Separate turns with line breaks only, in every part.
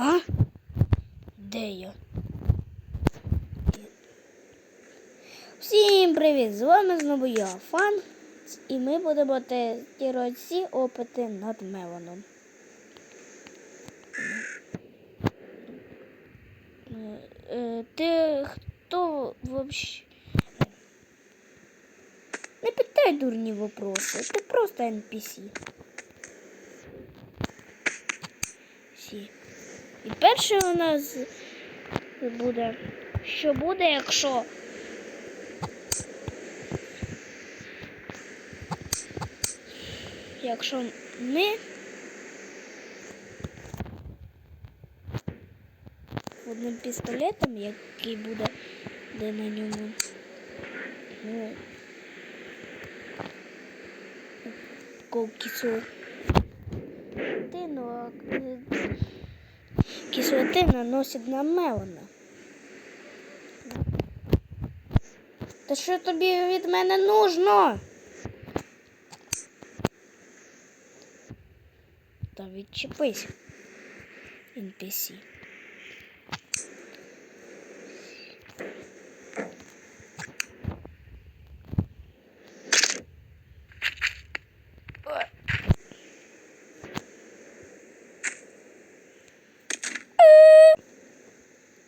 А? Де я? Всім привіт! З вами знову я, Фан, і ми будемо тестувати всі опити над Меланом. Е, е, Ти хто вообще? Не питай дурні вопроси, ти просто NPC. Всі. І перше у нас буде, що буде, якщо якщо ми одним пістолетом, який буде де на ньому. Ну, кису. Кислоти наносит на мелона. Та що тобі від мене нужно? Та відчепись, NPC. Ой.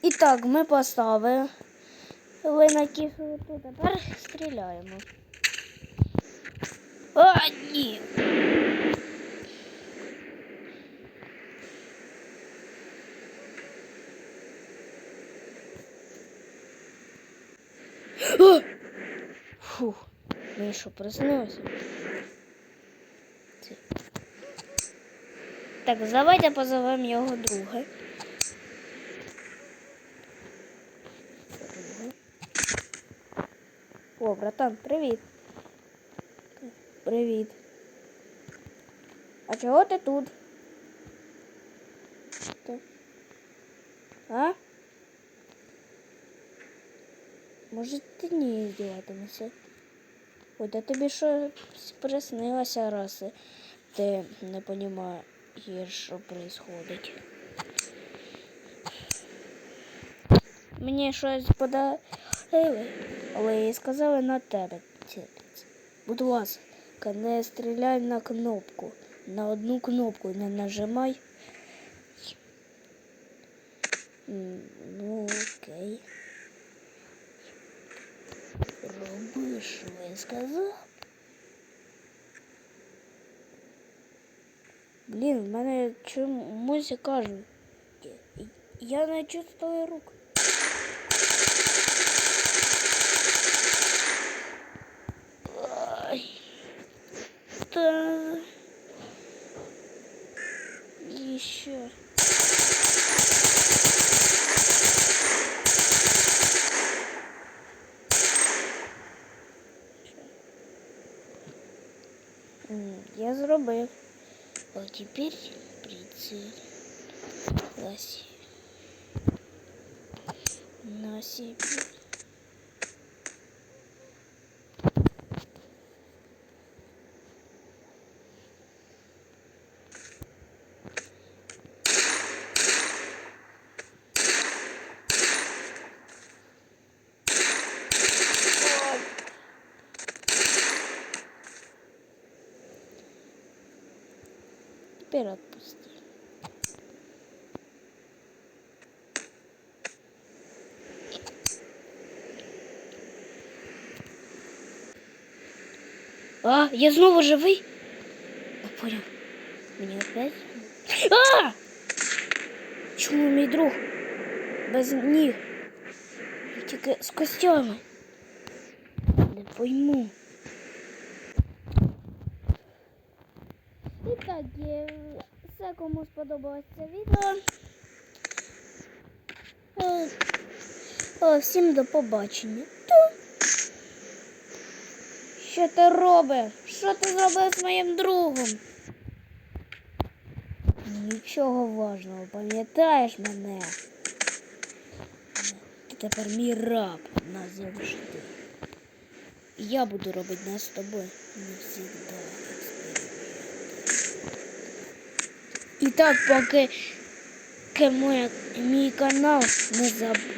І так, ми поставили на кислоту, тепер стріляємо. А, ні. А! Фух, мені що, приснилося? Так, давайте позовемо його друга. О, братан, привіт. Привіт. А чого ти тут? А? Може ти не здіватимешся? Ой, да тобі що приснилося раз ти не розумієш, що відбувається. Мені щось подарили, але сказали на тебе. цілиться. Будь ласка, не стріляй на кнопку. На одну кнопку не нажимай. Ну, окей. Роби, що я сказав. Блін, в мене чомусь кажуть. Я не чувствую рук. Да. Еще. М, Я зробив. А теперь прицель. Ласи. На Теперь отпусти. А, я снова живый? Я понял. Мне опять? А! Чому мій друг? Без ніг. Тільки з костями. Не пойму. Так, все, кому сподобалось це відео. Е, Всім до побачення. Що ти робиш? Що ти зробив з моїм другом? Нічого важного, пам'ятаєш мене? Ти тепер мій раб назавжди. Я буду робити нас з тобою навсегда експерименти. І так, поки моя, мій канал не забанить.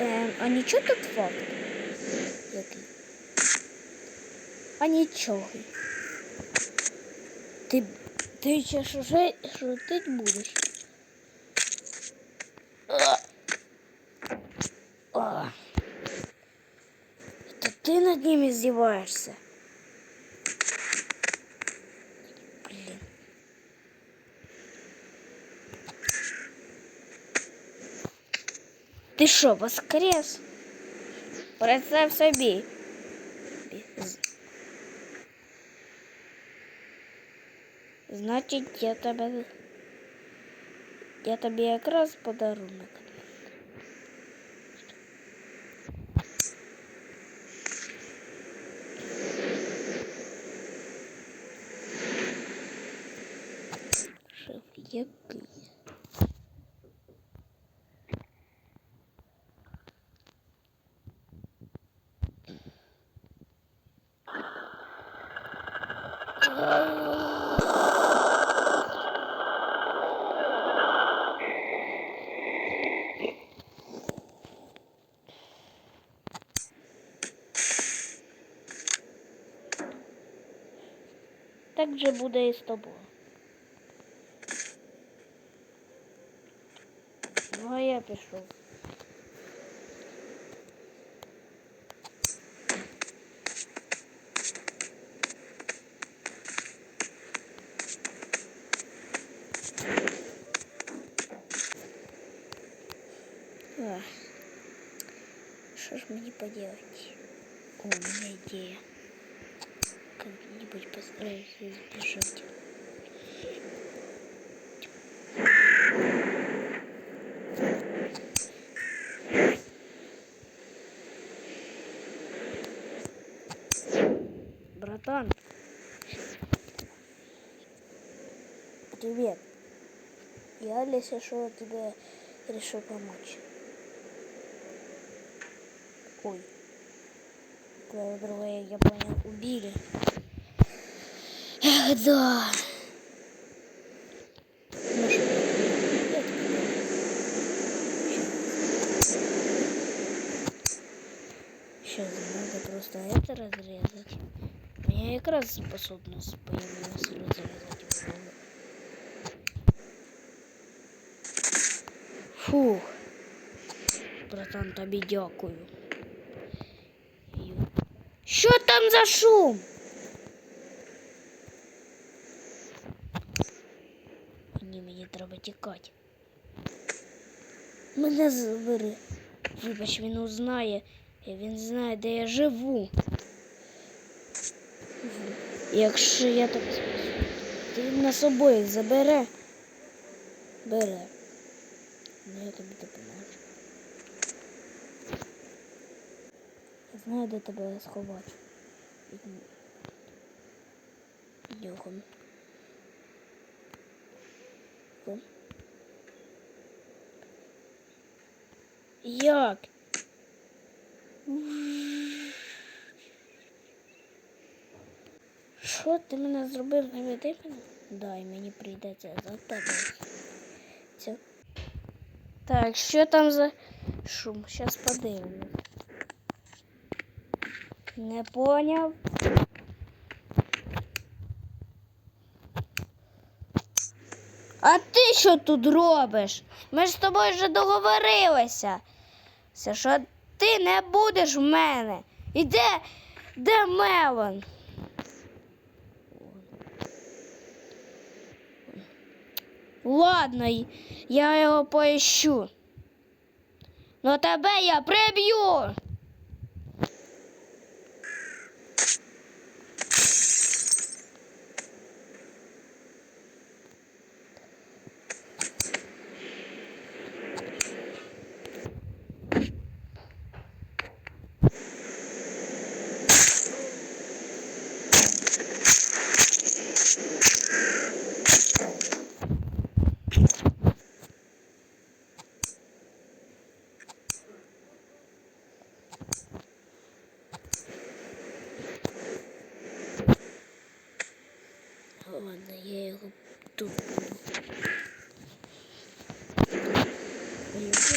Ем, а нічого тут факт? Який? А нічого. Ти, ти ще шути, шутить будеш? ты над ними издеваешься? Блин. Ти що, воскрес? Представ собі. З- Значить, я тебе. Я тобі якраз подарунок. Шеф, який? Так же буде і з пішов. Что ж мне поделать? О, у меня идея. Как-нибудь постараюсь избежать. Я, если что, тебе решил помочь. Ой. Твоего друга, я понял, убили. Эх, да. Сейчас надо просто это разрезать. У меня как раз способность появилась разрезать Фух. Братан, тобі дякую. Що там за шум? Ні, мені треба тікати. Мене забери. Вибач, він узнає. Він знає, де я живу. Якщо я так він нас обоїх забере. Бере. Ну, я тобі допоможу. Я знаю, де тебе сховати. Йохан. О. Як? Що ти мене зробив не веди? Дай мені прийдеться за тебе. Так, що там за шум? Щас подивлюсь. Не поняв. А ти що тут робиш? Ми ж з тобою вже договорилися. Це що ти не будеш в мене. І де, де Мелон? Ладно, я його поищу. Но тебе я приб'ю. А я вже- я вже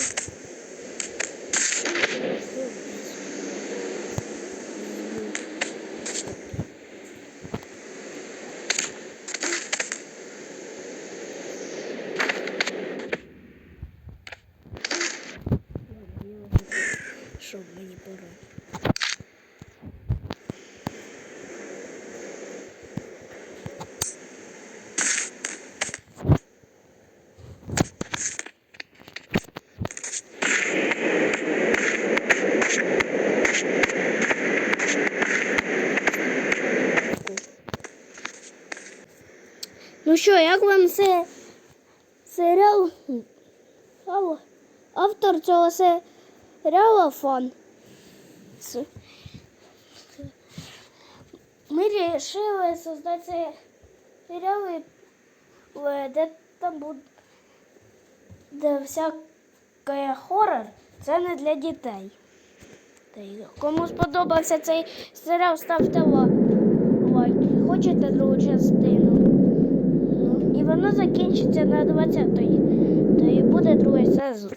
візьму. Що мені пора? Ну що, як вам це серіал? Автор цього серіалу фан. Ми вирішили создати серіал, е, де там буде де всяке хорор. Це не для дітей. Кому сподобався цей серіал, ставте ла- лайки. Хочете другу частину? Воно закінчиться на 20-й. То і буде другий сезон.